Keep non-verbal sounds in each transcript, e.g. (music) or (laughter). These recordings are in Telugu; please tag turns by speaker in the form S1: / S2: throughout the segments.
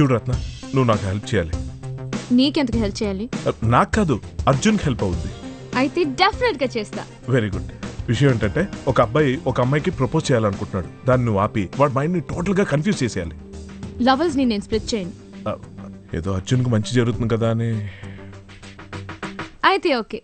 S1: చూడు రత్న నువ్వు నాకు హెల్ప్ చేయాలి.
S2: నీకెందుకు హెల్ప్ చేయాలి?
S1: నాకు కాదు అర్జున్కి హెల్ప్ అవుద్ది.
S2: అయితే డెఫినెట్గా చేస్తా.
S1: వెరీ గుడ్ విషయం ఏంటంటే ఒక అబ్బాయి ఒక అమ్మాయికి ప్రపోజ్ చేయాలనుకుంటున్నాడు. దాన్ని నువ్వు ఆపి వాడి మైండ్ని టోటల్గా కన్ఫ్యూజ్ చేసేయాలి.
S2: లవర్స్ని నేను స్ప్లిట్ చేయను.
S1: ఆ, ఏదో అర్జున్కి మంచి జరుగుతుంది కదా అని.
S2: అయితే ఓకే.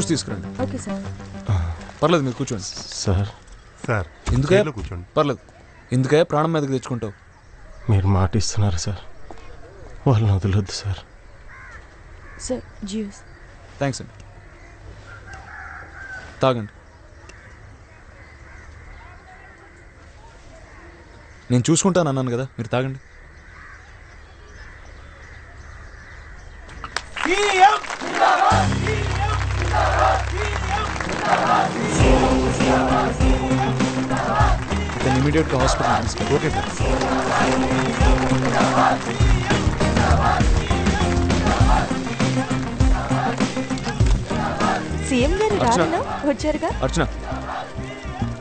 S3: జ్యూస్ తీసుకురండి.
S4: Okay sir.
S3: పర్లేదు మీరు కూర్చోండి.
S5: సార్.
S6: సార్
S3: ఎందుకే
S6: కూర్చోండి.
S3: పర్లేదు. ఎందుకే ప్రాణం మీదకి తెచ్చుకుంటావు?
S5: మీరు మాట ఇస్తున్నారు సార్. వాళ్ళని వదలొద్దు సార్.
S4: సార్ జ్యూస్
S3: థ్యాంక్స్ అండి. తాగండి. నేను చూసుకుంటాను అన్నాను కదా మీరు తాగండి. ఇమీడియట్గా హాస్పిటల్ తీసుకెళ్ళి ఓకే సార్
S4: సీఎం గారు
S3: అర్చన.
S4: రాలేనా వచ్చారుగా?
S3: అర్చన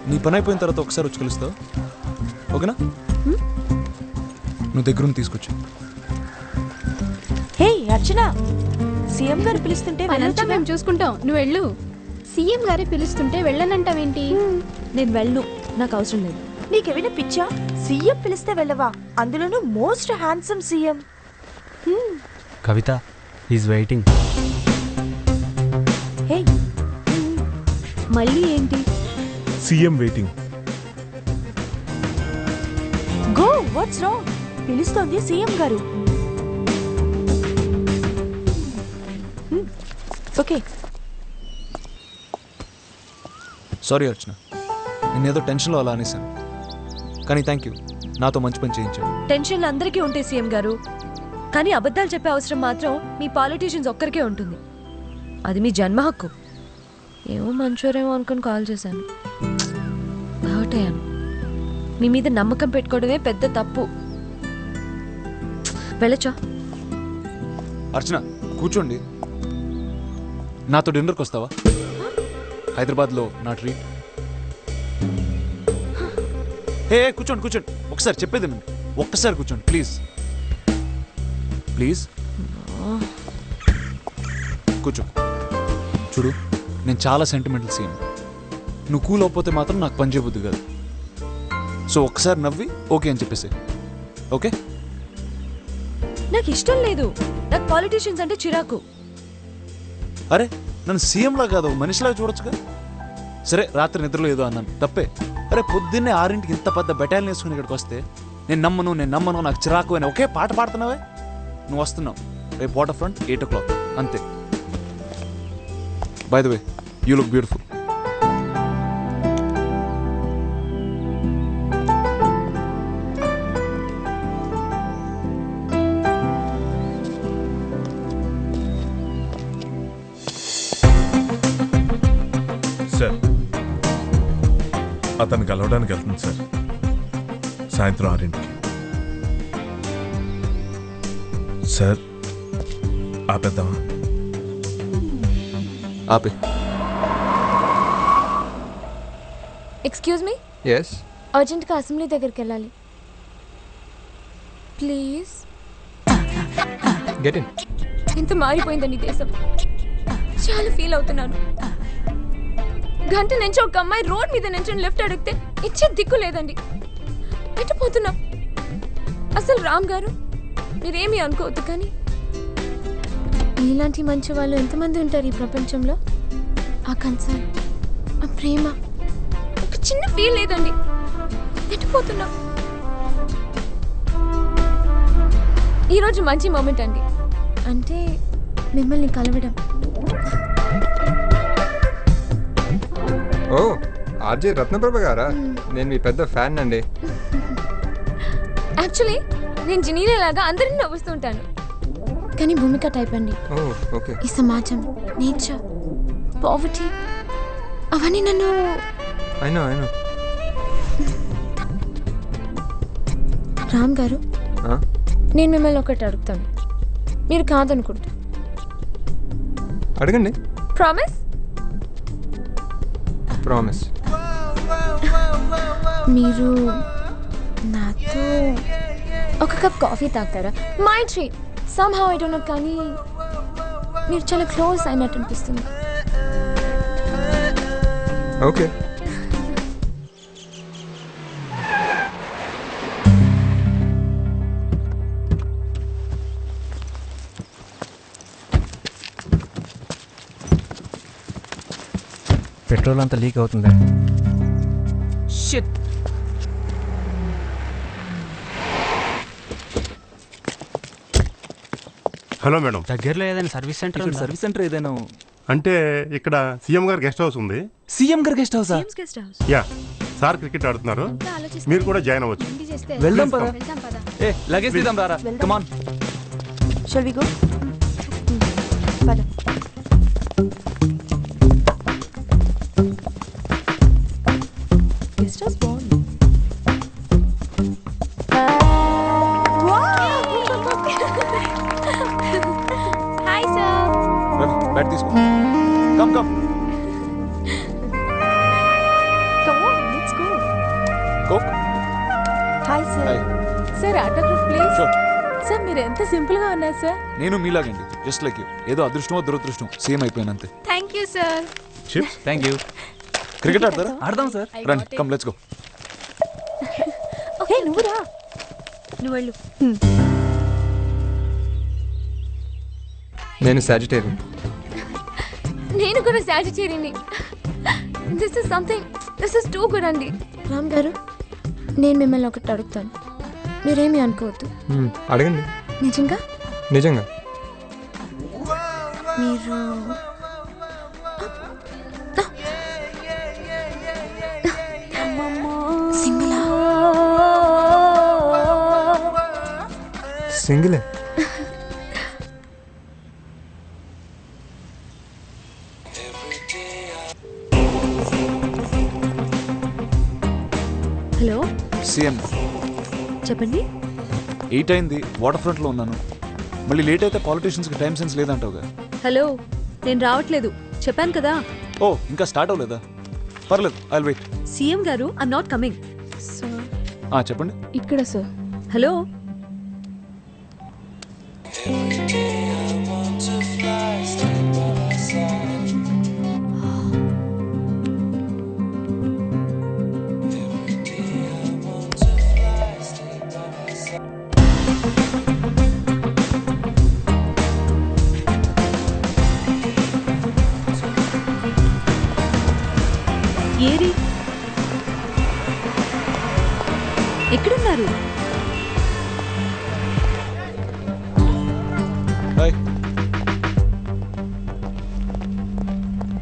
S3: నీ పని అయిపోయిన తర్వాత ఒకసారి వచ్చి కలుస్తావు. ఓకేనా? నువ్వు దగ్గరుండి తీసుకొచ్చు.
S4: హే అర్చన! సీఎం గారు పిలుస్తుంటే
S2: పనంతా
S4: వెళ్ళొచ్చుగా?
S2: మేము చూసుకుంటాం. నువ్వు వెళ్ళు. సీఎం గారే పిలుస్తుంటే వెళ్ళనంటావేంటి?
S4: నేను వెళ్ళు. నాకు అవసరం లేదు. నీకేమైనా పిచ్చా? సీఎం పిలిస్తే వెళ్ళవా? అందులోనూ most handsome CM.
S5: Kavitha is waiting
S4: hey. మళ్ళీ ఏంటి?
S1: CM waiting
S4: go what's wrong పిలుస్తోంది CM garu. Okay.
S3: Sorry Archana నేనేదో టెన్షన్లో అలా అనేసాను కానీ థ్యాంక్ యూ నాతో మంచి పని చేయించాడు
S7: టెన్షన్లు అందరికీ ఉంటాయి సీఎం గారు. కానీ అబద్ధాలు చెప్పే అవసరం మాత్రం మీ పాలిటీషియన్స్ ఒక్కరికే ఉంటుంది. అది మీ జన్మ హక్కు. ఏమో మంచోరేమో అనుకుని కాల్ చేశాను. హర్ట్ అయ్యాను. మీ మీద నమ్మకం పెట్టుకోవడమే పెద్ద తప్పు. వెళ్ళచ్చా?
S3: అర్చన కూర్చోండి. నాతో డిన్నర్కి వస్తావా? హైదరాబాద్లో నా ట్రీట్ హే కూర్చోండి కూర్చోండి. ఒకసారి చెప్పేది. ఒక్కసారి కూర్చోండి ప్లీజ్. ప్లీజ్. కూర్చో. చూడు నేను చాలా సెంటిమెంటల్ సీన్ నువ్వు కూల్ అవ్వకపోతే మాత్రం నాకు పని చేయబుద్ది కాదు. సో ఒక్కసారి నవ్వి ఓకే అని చెప్పేసి ఓకే?
S7: నాకు ఇష్టం లేదు. నాకు పాలిటీషియన్స్ అంటే చిరాకు.
S3: అరే నన్ను సీఎంలా కాదు ఒక మనిషిలాగా చూడొచ్చుగా. సరే రాత్రి నిద్రలో ఏదో అన్నాను. తప్పే. అరే పొద్దున్నే ఆరింటికి ఇంత పెద్ద బెటాలియన్ వేసుకుని ఇక్కడికి వస్తే నేను నమ్మను నేను నమ్మను నాకు చిరాకు అని ఒకే పాట పాడుతున్నావే? నువ్వు వస్తున్నావు. రేపు water front eight o'clock అంతే. By the way you look beautiful
S1: అతను కలవడానికి వెళ్తుంది సార్. సాయంత్రం ఆరింటికి. సార్ ఆపేద్దామా?
S3: ఆపే.
S2: ఎక్స్క్యూజ్ మీ
S8: ఎస్
S2: అర్జెంట్గా అసెంబ్లీ దగ్గరికి వెళ్ళాలి. ప్లీజ్
S8: గెట్ ఇన్
S2: ఎంత మారిపోయిందని ఈ దేశం. చాలా ఫీల్ అవుతున్నాను. గంట నుంచి ఒక అమ్మాయి రోడ్ మీద నుంచి లిఫ్ట్ అడిగితే ఇచ్చే దిక్కు లేదండి. ఎట్టుపోతున్నాం అసలు రామ్ గారు మీరేమీ అనుకోవద్దు కానీ ఇలాంటి మంచి వాళ్ళు ఎంతమంది ఉంటారు ఈ ప్రపంచంలో? ఆ కన్సర్న్ ఆ ప్రేమ ఒక చిన్న ఫీల్ లేదండి. ఎట్టుపోతున్నాం ఈరోజు మంచి మూమెంట్ అండి. అంటే మిమ్మల్ని కలవడం.
S8: ఓ ఆర్జే రత్నప్రభ గారా? నేను మీ పెద్ద ఫ్యాన్ అండి
S2: యాక్చువల్లీ నేను జినీలే లాగా అందరిని నవ్వుస్తూ ఉంటాను. కానీ భూమిక టైప్ అండి.
S8: Oh okay.
S2: ఈ సమాజం నేచర్ పావర్టీ అవన్నీ నన్ను
S8: అయినా అయినా
S2: రామ్ గారు నేను మిమ్మల్ని ఒకటి అడుగుతాను. మీరు కాదనకూడదు
S8: అడగండి.
S2: ప్రామిస్
S8: ప్రామిస్
S2: మీరు నాతో ఒక కప్ కాఫీ తాగుతారా? My treat somehow I don't know కానీ మీరు చాలా క్లోజ్ అయినట్టు అనిపిస్తుంది.
S8: ఓకే
S6: పెట్రోల్ అంతా లీక్ అవుతుందా?
S5: Hello madam.
S6: దగ్గరలో ఏదైనా సర్వీస్ సెంటర్
S3: ఇక్కడ సర్వీస్ సెంటర్ ఏదైనా
S5: అంటే ఇక్కడ సీఎం గారు గెస్ట్ హౌస్ ఉంది.
S3: సీఎం గారి గెస్ట్ హౌసా?
S7: Guest house.
S5: Yeah sir cricket ఆడుతున్నారు. మీరు కూడా జాయిన్ అవ్వచ్చు.
S3: వెళ్దాం పదా
S2: వెళ్దాం పదా.
S3: ఏ లగేజ్ తీద్దాం రారా. Come on
S4: shall we go పద.
S3: Coke
S4: hi sir
S3: hi
S7: sir autograph please
S3: sure
S7: sir మీరు ఎంత సింపుల్గా ఉన్నారు సార్
S3: నేను మీలాగండి. జస్ట్ లైక్ యూ ఏదో అదృష్టమో దురదృష్టం సేమ్ అయిపోయాను అంతే
S2: thank you sir
S1: chips
S3: thank you cricket ఆడతారా? ఆడదాం సార్ రండి కమ్ లెట్స్ గో
S7: ఓకే నువ్వు రా. నువ్వు వెళ్ళు.
S8: నేను సాజిటేరియన్
S2: నేను కూడా సాజిటేరియని this is something this is too good అండి రామ్ గారు? నేను మిమ్మల్ని ఒకటి అడుగుతాను. మీరేమీ అనుకోవద్దు.
S8: అడగండి.
S2: నిజంగా?
S8: నిజంగా.
S2: మీరు సింగిలా.
S3: సీఎం.
S7: చెప్పండి.
S3: ఎయిట్ అయింది వాటర్ ఫ్రంట్లో ఉన్నాను. మళ్ళీ లేట్ అయితే పాలిటీషియన్స్కి టైం సెన్స్ లేదంటావుగా.
S7: హలో నేను రావట్లేదు. చెప్పాను కదా.
S3: ఓ ఇంకా స్టార్ట్ అవ్వలేదా? పర్లేదు ఐ వెయిట్
S7: సీఎం గారు ఐమ్ నాట్ కమింగ్
S2: సార్
S3: చెప్పండి.
S2: ఇక్కడ సార్
S7: హలో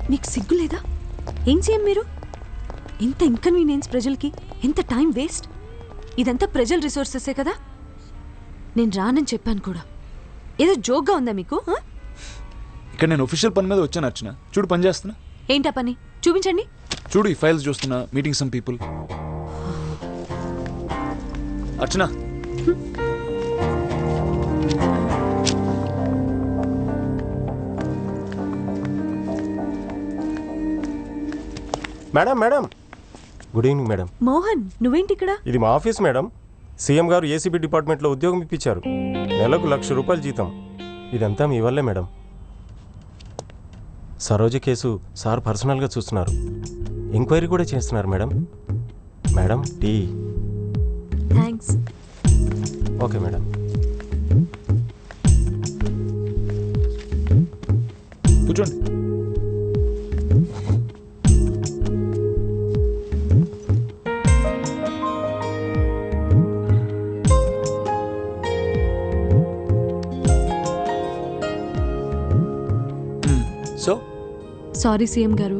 S7: మీకు సిగ్గు లేదా ఏం చేయం మీరు? ఇంత ఇన్కన్వీనియన్స్ ప్రజలకి ఎంత టైం వేస్ట్ ఇదంతా ప్రజల రిసోర్సెసే కదా? నేను రానని చెప్పాను కూడా. ఏదో జోక్గా ఉందా మీకు?
S3: ఇక్కడ నేను ఒఫీషియల్ పని మీద వచ్చాను అర్చన. చూడు పని చేస్తున్నా.
S7: ఏంటా పని? చూపించండి.
S3: చూడు ఈ ఫైల్స్ చూస్తున్నా meeting some people Archana
S5: madam madam. Good evening madam.
S7: Mohan నువ్వేంటి ఇక్కడ?
S5: ఇది మా ఆఫీస్ మేడం. సీఎం గారు ఏసీబీ డిపార్ట్మెంట్లో ఉద్యోగం ఇప్పించారు. నెలకు లక్ష రూపాయలు జీతం. ఇదంతా మీ వల్లే మేడం. సరోజ కేసు సార్ పర్సనల్గా చూస్తున్నారు. ఎంక్వైరీ కూడా చేస్తున్నారు madam. Madam tea.
S7: Thanks
S5: okay madam.
S3: కూర్చోండి.
S7: సారీ సీఎం గారు.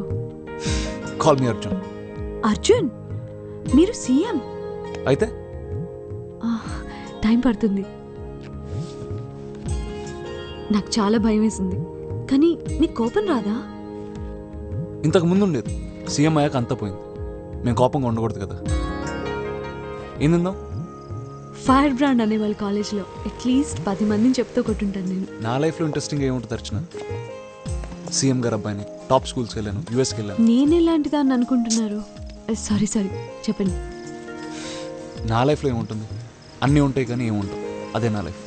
S3: Call me Arjun
S7: Arjun? మీరు సీఎం?
S3: అయితే?
S7: టైం పడుతుంది. నాకు చాలా భయం వేసింది. కానీ నీకు కోపం రాదా?
S3: ఇంతకు ముందు ఉండేది. సీఎం అయ్యాక అంతా పోయింది. మేము కోపంగా ఉండకూడదు కదా. ఏం తిందాం?
S7: ఫైర్ బ్రాండ్ అనే వాళ్ళ కాలేజ్లో అట్లీస్ట్ పది మందిని చెప్తూ కొట్టుంటాను నేను.
S3: నా లైఫ్లో ఇంట్రెస్టింగ్ ఏముంటుంది అర్చన? సీఎం గారు అబ్బాయిని టాప్ స్కూల్స్కి వెళ్ళాను యూఎస్కి వెళ్ళాను.
S7: నేను ఎలాంటిదా అని అనుకుంటున్నారు సారీ సారీ చెప్పండి.
S3: నా లైఫ్లో ఏముంటుంది? అన్నీ ఉంటాయి కానీ ఏముంటాయి అదే నా లైఫ్.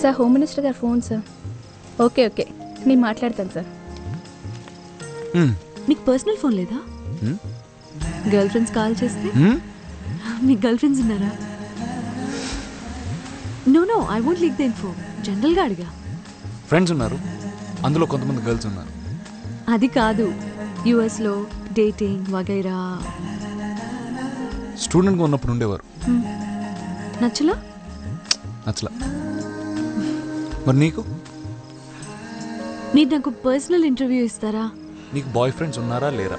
S2: సార్ హోమ్ మినిస్టర్ గారు ఫోన్ సార్. Okay okay. నేను మాట్లాడతాను సార్.
S7: మీకు పర్సనల్ ఫోన్ లేదా? గర్ల్ ఫ్రెండ్స్ కాల్ చేస్తే? మీకు గర్ల్ ఫ్రెండ్స్ ఉన్నారా? No no I won't leak the info జనరల్గా అడిగా.
S3: ఫ్రెండ్స్ ఉన్నారు. అందులో కొంతమంది గర్ల్స్ ఉన్నారు.
S7: అది కాదు. యుఎస్లో డేటింగ్ వగైరా.
S3: స్టూడెంట్గా ఉన్నప్పుడు ఉండేవారు.
S7: నచ్చలా?
S3: నచ్చలా. మరి నీకు?
S7: మీరు నాకు పర్సనల్ ఇంటర్వ్యూ ఇస్తారా?
S3: నీకు బాయ్ ఫ్రెండ్స్ ఉన్నారా లేరా?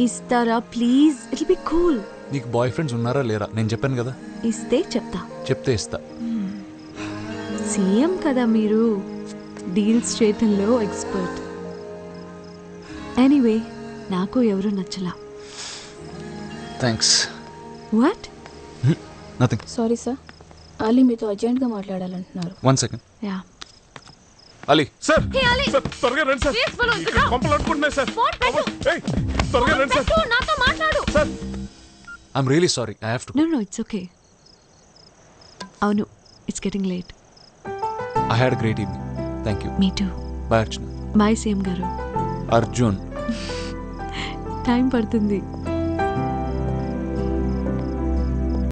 S7: ఇస్తారా ప్లీజ్? It be cool.
S3: నీకు బాయ్ ఫ్రెండ్స్ ఉన్నారా లేరా? నేను చెప్పాను కదా.
S7: ఇస్తే చెప్తా.
S3: చెప్తే ఇస్తా.
S7: సీఎం కదా మీరు. డీల్స్ చేయటంలో ఎక్స్పర్ట్. ఎనీవే నాకు ఎవరు నచ్చలా.
S3: Thanks
S7: what
S3: nothing
S2: sorry sir Ali మీతో అర్జెంట్గా మాట్లాడాలంటున్నారు.
S3: One second
S7: ya
S3: Ali
S1: sir sir త్వరగా రండి సార్ ఇక్కడ కొంపలు అనుకుంటున్నాయి సార్ ఏయ్, త్వరగా రండి సార్
S2: నాతో మాట్లాడు.
S1: Sir
S3: I'm really sorry I have to
S7: no no it's okay అవును it's getting late
S3: I had great evening thank you
S7: me too
S3: bye Archana
S7: bye CM గారు.
S3: అర్జున్
S7: టైం (laughs) పడుతుంది.